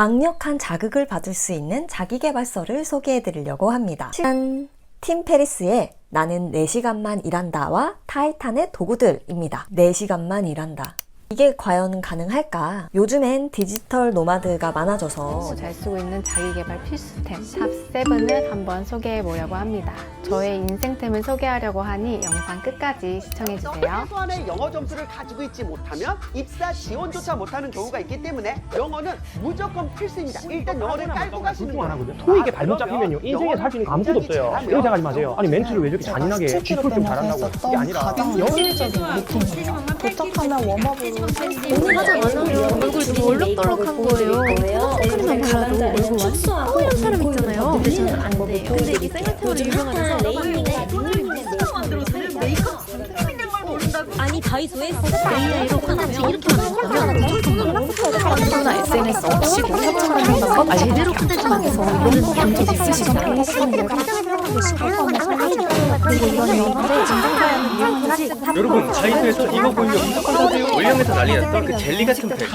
강력한 자극을 받을 수 있는 자기계발서를 소개해 드리려고 합니다. 짠! 팀 페리스의 나는 4시간만 일한다와 타이탄의 도구들입니다. 4시간만 일한다. 이게 과연 가능할까? 요즘엔 디지털 노마드가 많아져서 잘 쓰고 있는 자기개발 필수템 탑7을 한번 소개해 보려고 합니다. 저의 인생템을 소개하려고 하니 영상 끝까지 시청해 주세요. 최소한의 영어 점수를 가지고 있지 못하면 입사 지원조차 못하는 경우가 있기 때문에 영어는 무조건 필수입니다. 일단 영어를 깔고 가시는 안 거예요. 하거든요. 토익에 아, 발목 잡히면요. 인생에서 할수 있는 거 아무것도 없어요. 이렇게 생각하지 마세요. 아니 멘트를 왜 이렇게 잔인하게 뒷풀 좀 잘한다고 그게 아니라 현실적인 루틴이에요. 도착하면 웜업으로 오늘 하자 말라고 얼굴 너무 얼룩덜룩한 거예요. 선크림만 발라도 얼굴 완전 하얀 사람 있잖아요. 근데 저는 안 돼요. 근데 이게 생활템으로 유명하잖아요. 아니 다이소에 레이어로 하나씩 이렇게 만든다 면 하나 SNS 없이 도착하는 건 제대로 컨텐츠만해서 이런 거 본적 있으시나요? 여러분 자이소에서 이거 보이면 무조건 사세요. 월령에서 난리 났던 그 젤리 같은 팩.